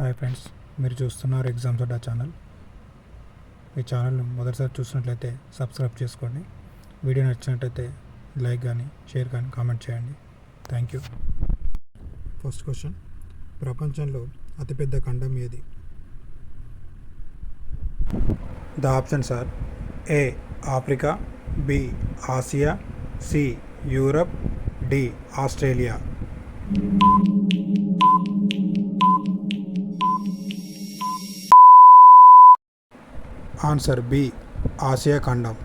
Hi friends మీరు చూస్తున్నారు exams అడ్డా channel ఈ ఛానల్ను మొదటిసారి చూసినట్లయితే సబ్స్క్రైబ్ చేసుకోండి. వీడియో నచ్చినట్లయితే లైక్ కానీ షేర్ కానీ కామెంట్ చేయండి. థ్యాంక్ యూ ఫస్ట్ క్వశ్చన్ ప్రపంచంలో అతిపెద్ద ఖండం ఏది? The options are A Africa B Asia C Europe D Australia answer B Asia ఖండం.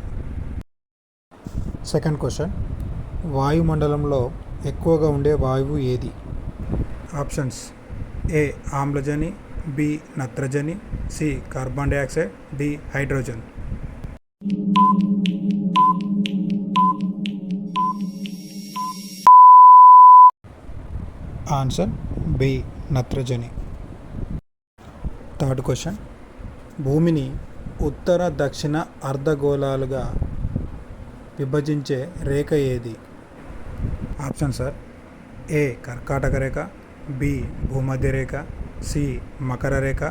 Second question. వాయుమండలంలో ఎక్కువగా ఉండే వాయువు ఏది? ఆప్షన్స్ ఏ ఆమ్లజని బి నత్రజని C carbon dioxide D hydrogen. Answer B నత్రజని. Third question. భూమిని ఉత్తర దక్షిణ అర్ధగోళాలుగా విభజించే రేఖ ఏది? ఆప్షన్ సార్ ఏ కర్కాటక రేఖ బి భూమధ్య రేఖ సి మకర రేఖ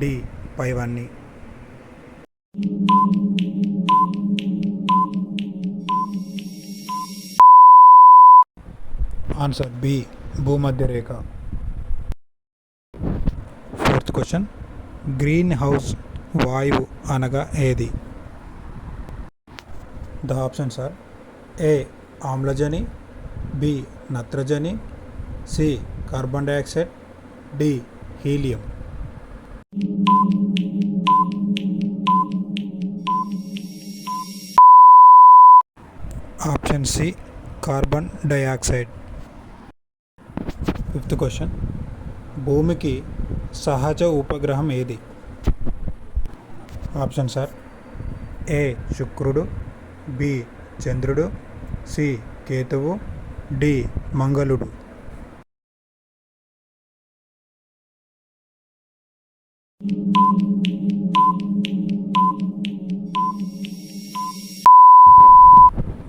డి పైవన్నీ. ఆన్సర్ బి భూమధ్య రేఖ. ఫోర్త్ క్వశ్చన్ గ్రీన్ హౌస్ వాయువు అనగా ఏది? The options are A. ఆమ్లజని B. నత్రజని C. Carbon dioxide D. Helium. Option C. Carbon dioxide. Fifth question. భూమికి సహజ ఉపగ్రహం ఏది? Option sir. ఏ శుక్రుడు బి చంద్రుడు సి కేతువు డి మంగళుడు.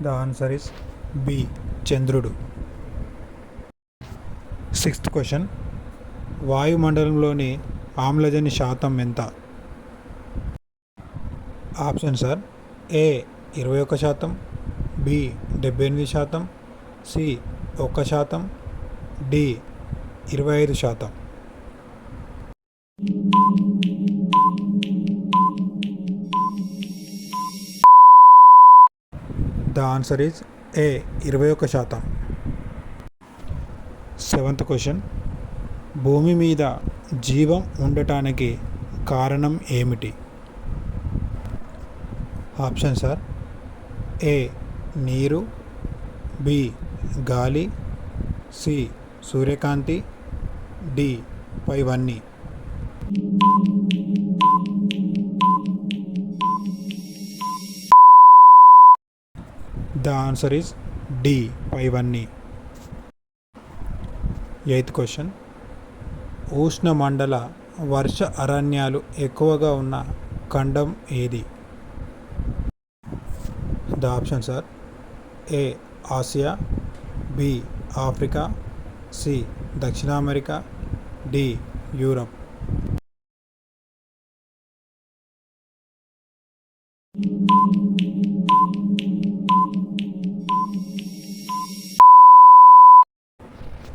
ద ఆన్సర్ ఇస్ బి చంద్రుడు. సిక్స్త్ క్వశ్చన్ వాయుమండలంలోని ఆమ్లజని శాతం ఎంత? ఆప్షన్ సార్ ఏ ఇరవై ఒక్క శాతం బి డెబ్బై ఎనిమిది శాతం సి ఒక్క శాతం డి ఇరవై ఐదు శాతం. ద ఆన్సర్ ఈజ్ ఏ ఇరవై ఒక్క శాతం. సెవెంత్ క్వశ్చన్ భూమి మీద జీవం ఉండటానికి కారణం ఏమిటి? Option sir. ఏ నీరు బి గాలి సి సూర్యకాంతి డి పైవన్నీ. ద ఆన్సర్ ఈజ్ డి పైవన్నీ. Eighth question. ఉష్ణమండల వర్ష అరణ్యాలు ఎక్కువగా ఉన్న ఖండం ఏది? The options are A Asia B Africa C దక్షిణ America D Europe.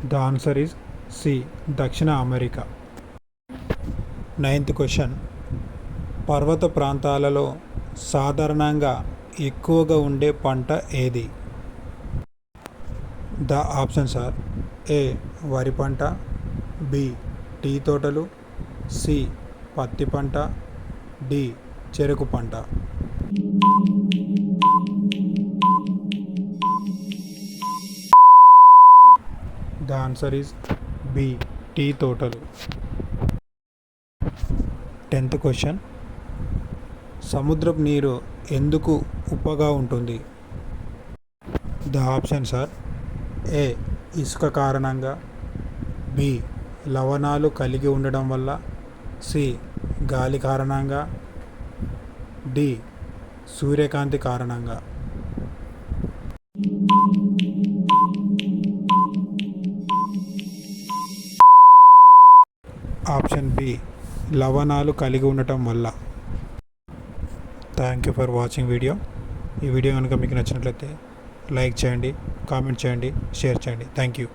The answer is C దక్షిణ అమెరికా. Ninth question. పర్వత ప్రాంతాలలో సాధారణంగా ఎక్కువగా ఉండే పంట ఏది? The options are A. వరి పంట బి. టీ తోటలు సి. పత్తి పంట డి. చెరుకు పంట. The answer is B. Tea తోటలు. Tenth question. సముద్రపు నీరు ఎందుకు ఉప్పగా ఉంటుంది. ద ఆప్షన్స్ ఆర్ ఏ ఇసుక కారణంగా. బి లవణాలు కలిగి ఉండడం వల్ల. సి గాలి కారణంగా. డి సూర్యకాంతి కారణంగా. ఆప్షన్ బి లవణాలు కలిగి ఉండటం వల్ల. Thank you for watching video. ఈ వీడియో కనుక మీకు నచ్చినట్లయితే లైక్ చేయండి కామెంట్ చేయండి షేర్ చేయండి. Thank you.